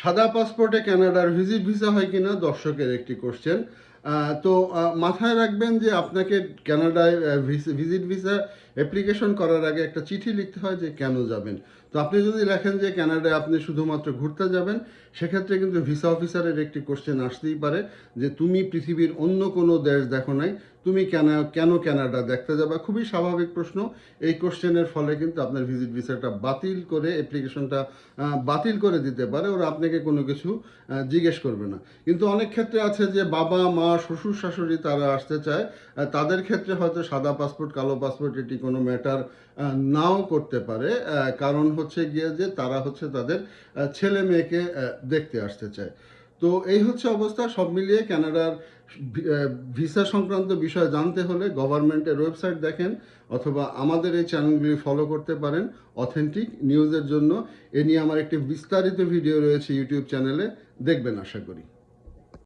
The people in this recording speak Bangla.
সাদা পাসপোর্টে কানাডার ভিজিট ভিসা হয় কিনা দর্শকের একটি কোশ্চেন তো মাথায় রাখবেন যে আপনাকে কানাডায় ভিজিট ভিসা অ্যাপ্লিকেশন করার আগে একটা চিঠি লিখতে হয় যে কেন যাবেন। তো আপনি যদি লেখেন যে কানাডায় আপনি শুধুমাত্র ঘুরতে যাবেন, সেক্ষেত্রে কিন্তু ভিসা অফিসারের একটি কোশ্চেন আসতেই পারে যে তুমি পৃথিবীর অন্য কোনো দেশ দেখো নাই তুমি কেন কেন ক্যানাডা দেখতে যাবে? খুবই স্বাভাবিক প্রশ্ন। এই কোশ্চেনের ফলে কিন্তু আপনার ভিজিট ভিসাটা বাতিল করে অ্যাপ্লিকেশনটা বাতিল করে দিতে পারে। ওরা আপনাকে কোনো কিছু জিজ্ঞেস করবে না। কিন্তু অনেক ক্ষেত্রে আছে যে বাবা, মা, শ্বশুর, শাশুড়ি তারা আসতে চায়। তাদের ক্ষেত্রে হয়তো সাদা পাসপোর্ট কালো পাসপোর্ট এটি কোনো ম্যাটার নাও করতে পারে। কারণ হচ্ছে গিয়ে যে তারা হচ্ছে তাদের ছেলে মেয়েকে দেখতে আসতে চায়। তো এই হচ্ছে অবস্থা। সব মিলিয়ে কানাডার ভিসা সংক্রান্ত বিষয় জানতে হলে গভর্নমেন্টের ওয়েবসাইট দেখেন অথবা আমাদের এই চ্যানেলগুলি ফলো করতে পারেন অথেন্টিক নিউজের জন্য। এ নিয়ে আমার একটি বিস্তারিত ভিডিও রয়েছে ইউটিউব চ্যানেলে। দেখবেন আশা করি।